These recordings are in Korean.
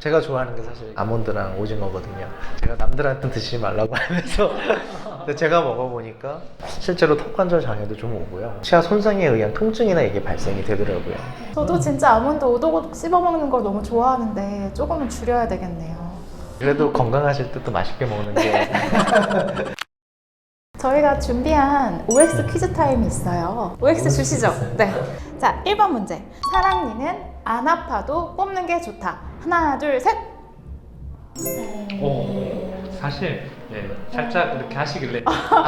제가 좋아하는 게 사실 아몬드랑 오징어거든요. 제가 남들한테 드시지 말라고 하면서 근데 제가 먹어보니까 실제로 턱관절 장애도 좀 오고요. 치아 손상에 의한 통증이나 이게 발생이 되더라고요. 저도 진짜 아몬드 오독오독 씹어 먹는 걸 너무 좋아하는데 조금은 줄여야 되겠네요. 그래도 건강하실 때 또 맛있게 먹는 게 저희가 준비한 OX 퀴즈 타임이 있어요. OX 주시죠. 네. 자, 1번 문제. 사랑니는 안 아파도 뽑는 게 좋다. 하나, 둘, 셋. 오, 사실 예, 살짝 이렇게 하시길래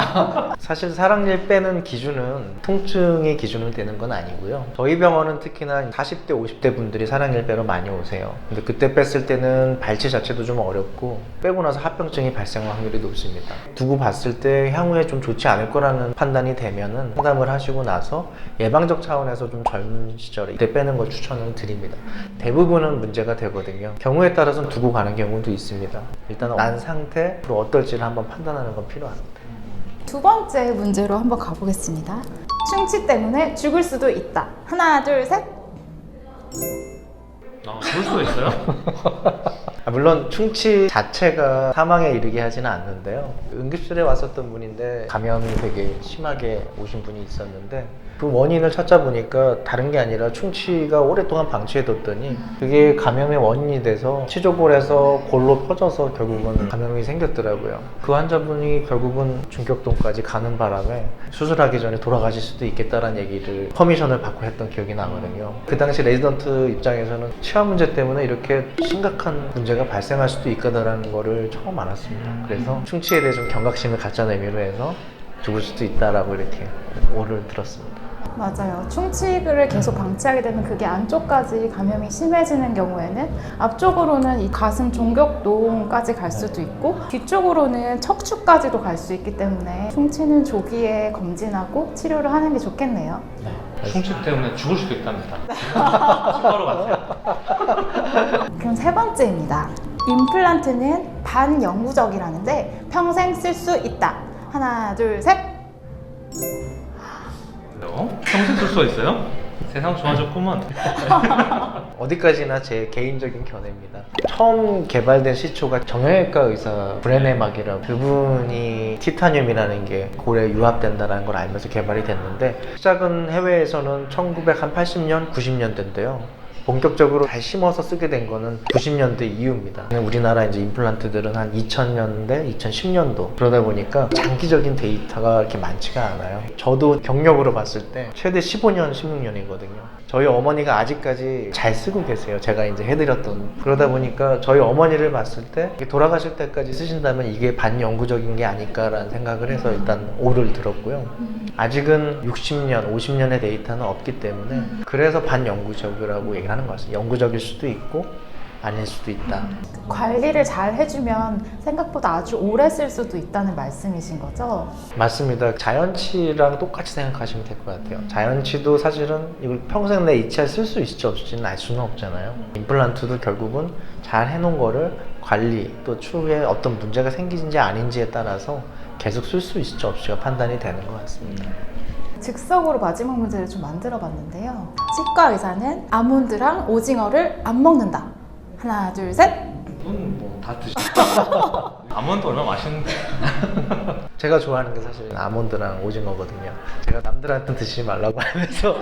사실 사랑니를 빼는 기준은 통증의 기준으로 되는 건 아니고요. 저희 병원은 특히나 40대, 50대 분들이 사랑니를 빼러 많이 오세요. 근데 그때 뺐을 때는 발치 자체도 좀 어렵고 빼고 나서 합병증이 발생할 확률이 높습니다. 두고 봤을 때 향후에 좀 좋지 않을 거라는 판단이 되면은 상담을 하시고 나서 예방적 차원에서 좀 젊은 시절에 이때 빼는 걸 추천을 드립니다. 대부분은 문제가 되거든요. 경우에 따라서는 두고 가는 경우도 있습니다. 일단 난 상태로 어떨지 를 한번 판단하는 건 필요합니다. 두 번째 문제로 한번 가보겠습니다. 충치 때문에 죽을 수도 있다. 하나, 둘, 셋. 아, 그럴 수가 있어요? 아, 물론 충치 자체가 사망에 이르게 하지는 않는데요. 응급실에 왔었던 분인데 감염이 되게 심하게 오신 분이 있었는데 그 원인을 찾아보니까 다른 게 아니라 충치가 오랫동안 방치해뒀더니 그게 감염의 원인이 돼서 치조골에서 골로 퍼져서 결국은 감염이 생겼더라고요. 그 환자분이 결국은 중격동까지 가는 바람에 수술하기 전에 돌아가실 수도 있겠다라는 얘기를 퍼미션을 받고 했던 기억이 나거든요. 그 당시 레지던트 입장에서는 치아 문제 때문에 이렇게 심각한 문제가 발생할 수도 있다라는 거를 처음 알았습니다. 그래서 충치에 대해 좀 경각심을 갖자는 의미로 해서 죽을 수도 있다라고 이렇게 오를 들었습니다. 맞아요. 충치를 계속 방치하게 되면 그게 안쪽까지 감염이 심해지는 경우에는 앞쪽으로는 이 가슴 종격동까지 갈 수도 있고 뒤쪽으로는 척추까지도 갈 수 있기 때문에 충치는 조기에 검진하고 치료를 하는 게 좋겠네요. 충치 때문에 죽을 수도 있답니다. 추가로 가세요. 그럼 세 번째입니다. 임플란트는 반영구적이라는데 평생 쓸 수 있다. 하나, 둘, 셋. 어? 평생 쓸 수가 있어요? 세상 좋아졌구먼. 어디까지나 제 개인적인 견해입니다. 처음 개발된 시초가 정형외과 의사 브레네막이라고 그분이 티타늄이라는 게 골에 유합된다는 걸 알면서 개발이 됐는데 시작은 해외에서는 1980년, 90년대인데요. 본격적으로 잘 심어서 쓰게 된 거는 90년대 이후입니다. 우리나라 이제 임플란트들은 한 2000년대, 2010년도 그러다 보니까 장기적인 데이터가 이렇게 많지가 않아요. 저도 경력으로 봤을 때 최대 15년, 16년이거든요. 저희 어머니가 아직까지 잘 쓰고 계세요. 제가 이제 해드렸던 그러다 보니까 저희 어머니를 봤을 때 돌아가실 때까지 쓰신다면 이게 반영구적인 게 아닐까라는 생각을 해서 일단 오를 들었고요. 아직은 60년, 50년의 데이터는 없기 때문에 그래서 반영구적이라고 얘기를 하는 것 같습니다. 영구적일 수도 있고 아닐 수도 있다. 관리를 잘 해주면 생각보다 아주 오래 쓸 수도 있다는 말씀이신 거죠? 맞습니다. 자연치랑 똑같이 생각하시면 될 것 같아요. 자연치도 사실은 이걸 평생 내 이 치아 쓸수 있을지 없을지는 알 수는 없잖아요. 임플란트도 결국은 잘 해놓은 거를 관리 또 추후에 어떤 문제가 생기는지 아닌지에 따라서 계속 쓸 수 있을지 없을지가 판단이 되는 것 같습니다. 즉석으로 마지막 문제를 좀 만들어 봤는데요. 치과 의사는 아몬드랑 오징어를 안 먹는다. 하나, 둘, 셋. 뭐다 드시죠. 아몬드 얼마나 맛있는데. 제가 좋아하는 게 사실 아몬드랑 오징어거든요. 제가 남들한테 드시지 말라고 하면서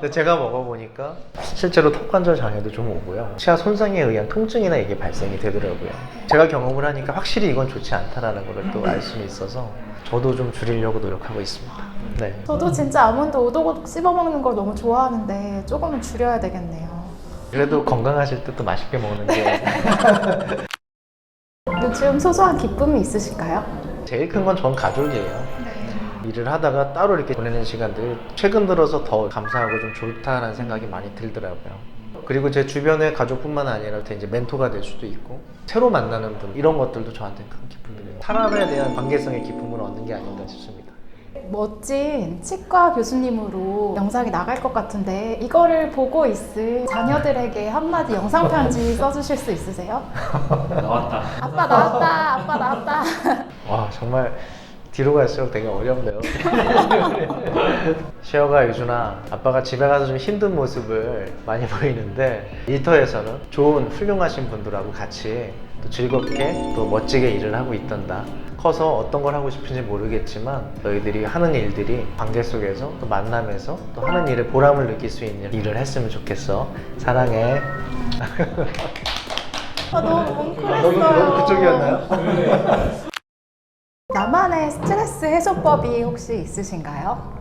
근데 제가 먹어보니까 실제로 턱관절 장애도 좀 오고요. 치아 손상에 의한 통증이나 이게 발생이 되더라고요. 제가 경험을 하니까 확실히 이건 좋지 않다라는 걸 또 알 수 있어서 저도 좀 줄이려고 노력하고 있습니다. 네. 저도 진짜 아몬드 오독오독 씹어 먹는 걸 너무 좋아하는데 조금은 줄여야 되겠네요. 그래도 건강하실 때 또 맛있게 먹는 게 요즘 소소한 기쁨이 있으실까요? 제일 큰 건 전 가족이에요. 네. 일을 하다가 따로 이렇게 보내는 시간들 최근 들어서 더 감사하고 좀 좋다라는 생각이 많이 들더라고요. 그리고 제 주변의 가족뿐만 아니라 이제 멘토가 될 수도 있고 새로 만나는 분 이런 것들도 저한테 큰 기쁨입니다. 사람에 대한 관계성의 기쁨을 얻는 게 아닌가 싶습니다. 멋진 치과 교수님으로 영상이 나갈 것 같은데 이거를 보고 있을 자녀들에게 한마디 영상 편지 써주실 수 있으세요? 나왔다. 아빠 나왔다, 아빠 나왔다. 와 정말 뒤로 갈수록 되게 어렵네요. 시어가 유준아, 아빠가 집에 가서 좀 힘든 모습을 많이 보이는데 일터에서는 좋은 훌륭하신 분들하고 같이 또 즐겁게 또 멋지게 일을 하고 있단다. 커서 어떤 걸 하고 싶은지 모르겠지만 너희들이 하는 일들이 관계 속에서 또 만남에서 또 하는 일에 보람을 느낄 수 있는 일을 했으면 좋겠어. 사랑해. 아, 너무 너무, 뭉클했어요. 너무 그쪽이었나요? 나만의 스트레스 해소법이 혹시 있으신가요?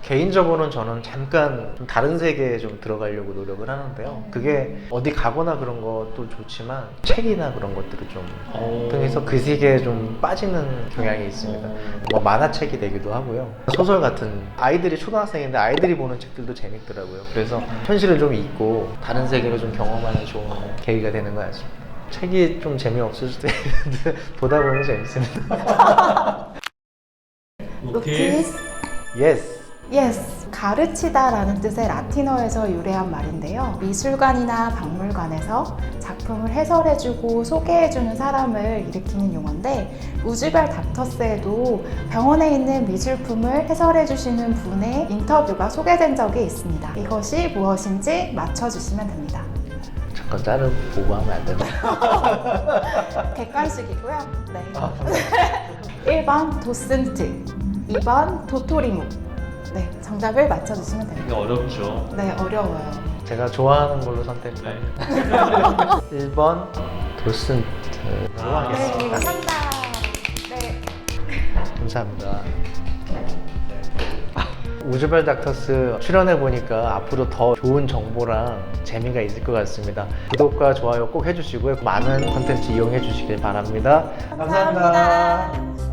개인적으로는 저는 잠깐 좀 다른 세계에 좀 들어가려고 노력을 하는데요. 그게 어디 가거나 그런 것도 좋지만 책이나 그런 것들을 좀 통해서 그 세계에 좀 빠지는 경향이 있습니다. 뭐 만화책이 되기도 하고요. 소설 같은 아이들이 초등학생인데 아이들이 보는 책들도 재밌더라고요. 그래서 현실을 좀 잊고 다른 세계를 좀 경험하는 좋은 계기가 되는 것 같습니다. 책이 좀 재미없을 수도 있는데 보다 보면 재밌습니다. 노티스 예스. Yes, 가르치다라는 뜻의 라틴어에서 유래한 말인데요. 미술관이나 박물관에서 작품을 해설해주고 소개해주는 사람을 일으키는 용어인데 우즈벨 닥터스에도 병원에 있는 미술품을 해설해주시는 분의 인터뷰가 소개된 적이 있습니다. 이것이 무엇인지 맞춰주시면 됩니다. 잠깐 자르고 보고 하면 안 되나? 객관식이고요. 네. 아, 1번 도슨트, 2번 도토리묵. 네, 정답을 맞춰주시면 됩니다. 이게 어렵죠. 네, 어려워요. 제가 좋아하는 걸로 선택합니다. 1번 도슨트로 아, 네, 하겠습니다. 정답. 네. 감사합니다. 우즈벨 닥터스 출연해 보니까 앞으로 더 좋은 정보랑 재미가 있을 것 같습니다. 구독과 좋아요 꼭 해주시고요. 많은 컨텐츠 이용해 주시길 바랍니다. 감사합니다.